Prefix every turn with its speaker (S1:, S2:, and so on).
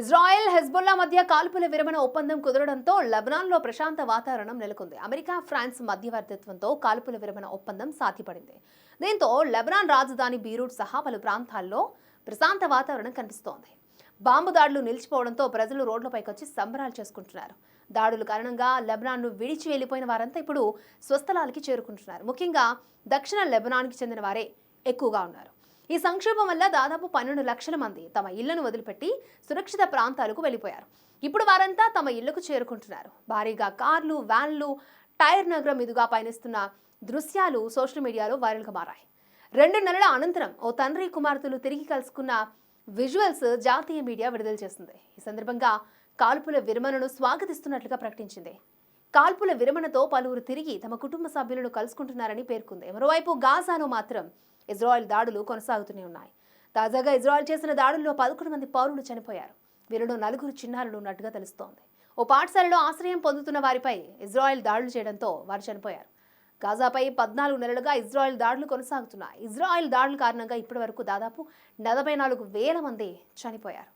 S1: Israel Hezbollah మధ్య కాల్పుల విరమణ ఒప్పందం కుదరడంతో లెబనాన్లో ప్రశాంత వాతావరణం నెలకొంది. అమెరికా ఫ్రాన్స్ మధ్యవర్తిత్వంతో కాల్పుల విరమణ ఒప్పందం సాధ్యపడింది. దీంతో లెబనాన్ రాజధాని బీరూట్ సహా పలు ప్రాంతాల్లో ప్రశాంత వాతావరణం కనిపిస్తోంది. బాంబు దాడులు నిలిచిపోవడంతో ప్రజలు రోడ్లపైకొచ్చి సంబరాలు చేసుకుంటున్నారు. దాడుల కారణంగా లెబనాన్ను విడిచి వెళ్ళిపోయిన వారంతా ఇప్పుడు స్వస్థలాలకి చేరుకుంటున్నారు. ముఖ్యంగా దక్షిణ లెబనాన్కి చెందిన వారే ఎక్కువగా ఉన్నారు. ఈ సంక్షోభం వల్ల దాదాపు పన్నెండు లక్షల మంది తమ ఇళ్ళను వదిలిపెట్టి సురక్షిత ప్రాంతాలకు వెళ్ళిపోయారు. ఇప్పుడు వారంతా తమ ఇళ్ళకు చేరుకుంటున్నారు. భారీగా కార్లు వ్యాన్లు టైర్ నగరం మీదుగా పయనిస్తున్న దృశ్యాలు సోషల్ మీడియాలో వైరల్గా మారాయి. రెండు నెలల అనంతరం ఓ తండ్రి కుమార్తెలు తిరిగి కలుసుకున్న విజువల్స్ జాతీయ మీడియా విడుదల చేసింది. ఈ సందర్భంగా కాల్పుల విరమణను స్వాగతిస్తున్నట్లుగా ప్రకటించింది. కాల్పుల విరమణతో పలువురు తిరిగి తమ కుటుంబ సభ్యులను కలుసుకుంటున్నారని పేర్కొంది. మరోవైపు గాజాలో మాత్రం ఇజ్రాయెల్ దాడులు కొనసాగుతూనే ఉన్నాయి. తాజాగా ఇజ్రాయెల్ చేసిన దాడుల్లో పదకొండు మంది పౌరులు చనిపోయారు. వీరిలో నలుగురు చిన్నారులు ఉన్నట్టుగా తెలుస్తోంది. ఓ పాఠశాలలో ఆశ్రయం పొందుతున్న వారిపై ఇజ్రాయెల్ దాడులు చేయడంతో వారు చనిపోయారు. గాజాపై పద్నాలుగు నెలలుగా ఇజ్రాయెల్ దాడులు కొనసాగుతున్నాయి. ఇజ్రాయెల్ దాడుల కారణంగా ఇప్పటి వరకు దాదాపు నలభై నాలుగు వేల మంది చనిపోయారు.